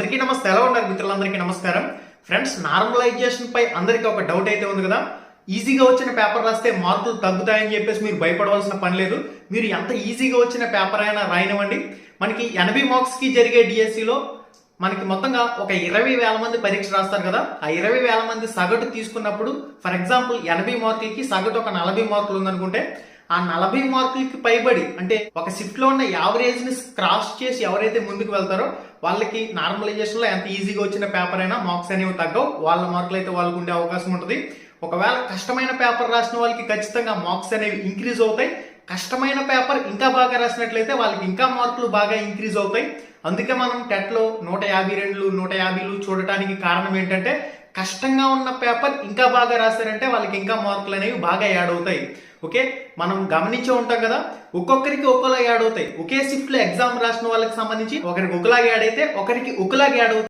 అందరికీ నమస్తే. ఎలా ఉన్నారు మిత్రులందరికీ నమస్కారం? ఫ్రెండ్స్ నార్మలైజేషన్ పై అందరికీ ఒక డౌట్ అయితే ఉంది కదా? ఈజీగా వచ్చిన పేపర్ రాస్తే మార్కులు తగ్గుతాయని చెప్పేసి మీరు భయపడవలసిన పని లేదు. మీరు ఎంత ఈజీగా వచ్చిన పేపర్ అయినా రాయనివ్వండి. మనకి ఎనభై మార్క్స్కి జరిగే డిఎస్సిలో మనకి మొత్తంగా ఒక ఇరవై వేల మంది పరీక్ష రాస్తారు కదా? ఆ ఇరవై వేల మంది సగటు తీసుకున్నప్పుడు ఫర్ ఎగ్జాంపుల్ ఎనభై మార్కులకి సగటు ఒక నలభై మార్కులు ఉందనుకుంటే ఆ నలభై మార్కులకి పైబడి అంటే ఒక షిఫ్ట్లో ఉన్న యావరేజ్ని క్రాస్ చేసి ఎవరైతే ముందుకు వెళ్తారో వాళ్ళకి నార్మలైజేషన్లో ఎంత ఈజీగా వచ్చిన పేపర్ అయినా మార్క్స్ అనేవి తగ్గవు. వాళ్ళ మార్కులు అయితే వాళ్ళకు ఉండే అవకాశం ఉంటుంది. ఒకవేళ కష్టమైన పేపర్ రాసిన వాళ్ళకి ఖచ్చితంగా మార్క్స్ అనేవి ఇంక్రీజ్ అవుతాయి. కష్టమైన పేపర్ ఇంకా బాగా రాసినట్లయితే వాళ్ళకి ఇంకా మార్కులు బాగా ఇంక్రీజ్ అవుతాయి. అందుకే మనం టెట్లో నూట యాభై రెండులు నూట యాభైలు చూడటానికి కారణం ఏంటంటే కష్టంగా ఉన్న పేపర్ ఇంకా బాగా రాశారంటే వాళ్ళకి ఇంకా మార్కులు అనేవి బాగా యాడ్ అవుతాయి. ఓకే? మనం గమనించే ఉంటాం కదా ఒక్కొక్కరికి ఒక్కోలా యాడ్ అవుతాయి. ఒకే షిఫ్ట్లో ఎగ్జామ్ రాసిన వాళ్ళకి సంబంధించి ఒకరికి ఒకలాగా యాడ్ అయితే ఒకరికి ఒకలాగా యాడ్ అవుతాయి.